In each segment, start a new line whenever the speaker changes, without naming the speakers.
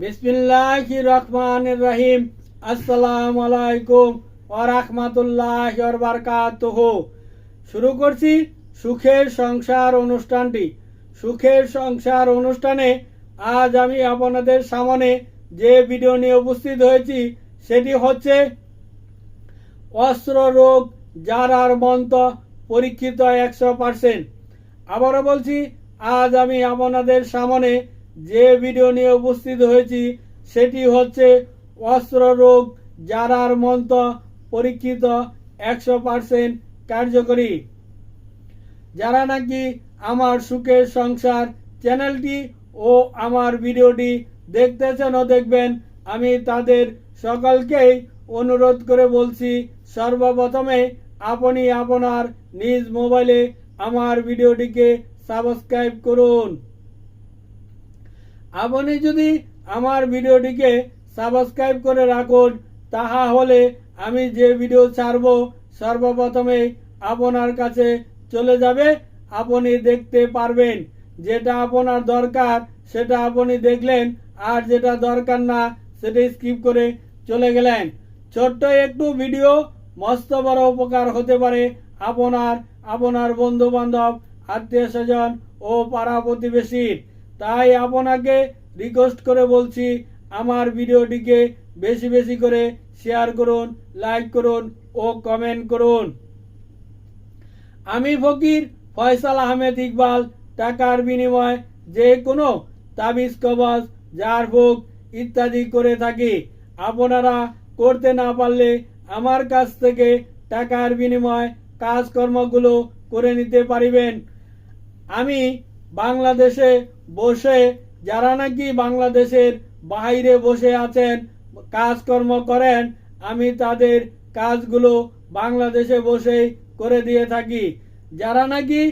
বিসমিল্লাহ রহমান রহিম। আসসালামু আলাইকুম ওরহমাতুল্লাহ বারকাতুহ। শুরু করছি সুখের সংসার অনুষ্ঠানটি। সুখের সংসার অনুষ্ঠানে আজ আমি আপনাদের সামনে যে ভিডিও নিয়ে উপস্থিত হয়েছি, সেটি হচ্ছে অস্ত্র রোগ যারার মন্ত পরীক্ষিত একশো পার্সেন্ট আবারও বলছি, আজ আমি আপনাদের সামনে যে ভিডিও নিয়ে উপস্থিত হয়েছি, সেটি হচ্ছে অস্ত্র রোগ যারার মন্ত পরীক্ষিত একশো পার্সেন্ট কার্যকরী। যারা নাকি আমার সুখের সংসার চ্যানেলটি ও আমার ভিডিওটি দেখতেছেন ও দেখবেন, আমি তাদের সকলকেই অনুরোধ করে বলছি, সর্বপ্রথমে আপনি আপনার নিজ মোবাইলে আমার ভিডিওটিকে সাবস্ক্রাইব করুন। আপনি যদি আমার ভিডিওটিকে সাবস্ক্রাইব করে রাখুন, তাহা হলে আমি যে ভিডিও ছাড়ব, সর্বপ্রথমে আপনার কাছে চলে যাবে। আপনি দেখতে পারবেন যেটা আপনার দরকার, সেটা আপনি দেখলেন, আর যেটা দরকার না, সেটা স্কিপ করে চলে গেলেন। ছোট্ট একটু ভিডিও, মস্ত বড় উপকার হতে পারে আপনার আপনার বন্ধু বান্ধব আত্মীয় স্বজন ও পাড়া প্রতিবেশীর। তাই আপনাকে রিকোয়েস্ট করে বলছি আমার ভিডিওটিকে বেশি বেশি করে শেয়ার করুন লাইক করুন ও কমেন্ট করুন। আমি ফকির ফয়সাল আহমেদ ইকবাল, টাকার বিনিময়ে যে কোনো তাবিজ, কবজ ঝাড়ফুঁক ইত্যাদি করে থাকি। আপনারা করতে না পারলে আমার কাছ থেকে টাকার বিনিময়ে কাজকর্মগুলো করে নিতে পারিবেন। আমি বাংলাদেশে বসে, যারা নাকি বাংলাদেশের বাইরে বসে আছেন, কাজকর্ম করেন, আমি তাদের কাজগুলো বাংলাদেশে বসেই করে দিয়ে থাকি। যারা নাকি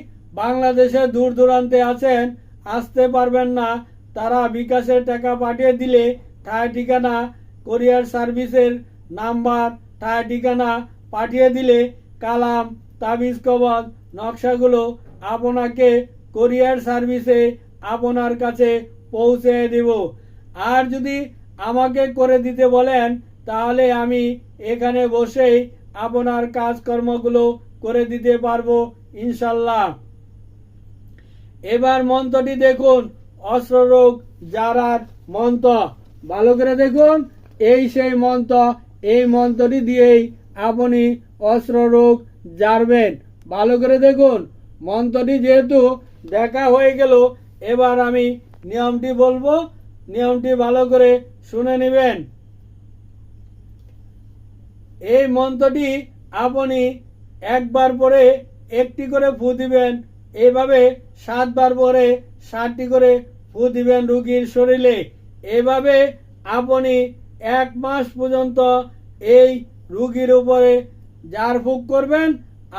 বাংলাদেশে দূর দূরান্তে আছেন, আসতে পারবেন না, তারা বিকাশের টাকা পাঠিয়ে দিলে ঠায় ঠিকানা, কোরিয়ার সার্ভিসের নাম্বার ঠায় ঠিকানা পাঠিয়ে দিলে কালাম, তাবিজ কবজ, নকশাগুলো আপনাকে কোরিয়ার সার্ভিসে আপনার কাছে পৌঁছে দেব। আর যদি আমাকে করে দিতে বলেন, তাহলে আমি এখানে বসেই আপনার কাজকর্মগুলো করে দিতে পারব ইনশাল্লাহ এবার মন্ত্রটি দেখুন, অস্ত্র রোগ যারার মন্ত্র। ভালো করে দেখুন, এই সেই মন্ত্র, এই মন্ত্রটি দিয়েই আপনি অস্ত্র রোগ জারবেন। ভালো করে দেখুন, মন্ত্রটি যেহেতু দেখা হয়ে গেল। এবার আমি নিয়মটি বলব। নিয়মটি ভালো করে শুনে নেবেন। এই মন্ত্রটি আপনি একবার পরে একটি করে ফু দিবেন। এভাবে সাতবার পরে সাতটি করে ফু দিবেন রুগীর শরীরে। এভাবে আপনি এক মাস পর্যন্ত এই রুগীর উপরে জার ফুক করবেন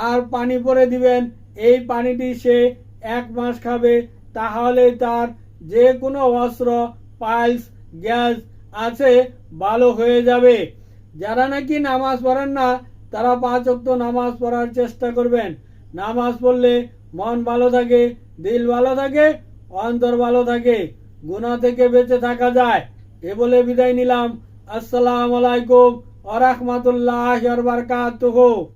আর পানি পরে দিবেন। এই পানিটি সে এক মাস খাবে, তাহলে তার যে কোনো অস্ত্র, পাইলস, গ্যাস আছে, ভালো হয়ে যাবে। যারা নাকি নামাজ পড়েন না, তারা পাঁচ অক্ত নামাজ পড়ার চেষ্টা করবেন। নামাজ পড়লে মন ভালো থাকে, দিল ভালো থাকে, অন্তর ভালো থাকে গুণা থেকে বেঁচে থাকা যায়। এ বলে বিদায় নিলাম। আসসালামু আলাইকুম আ রহমতুল্লাহ বারকাতুহু।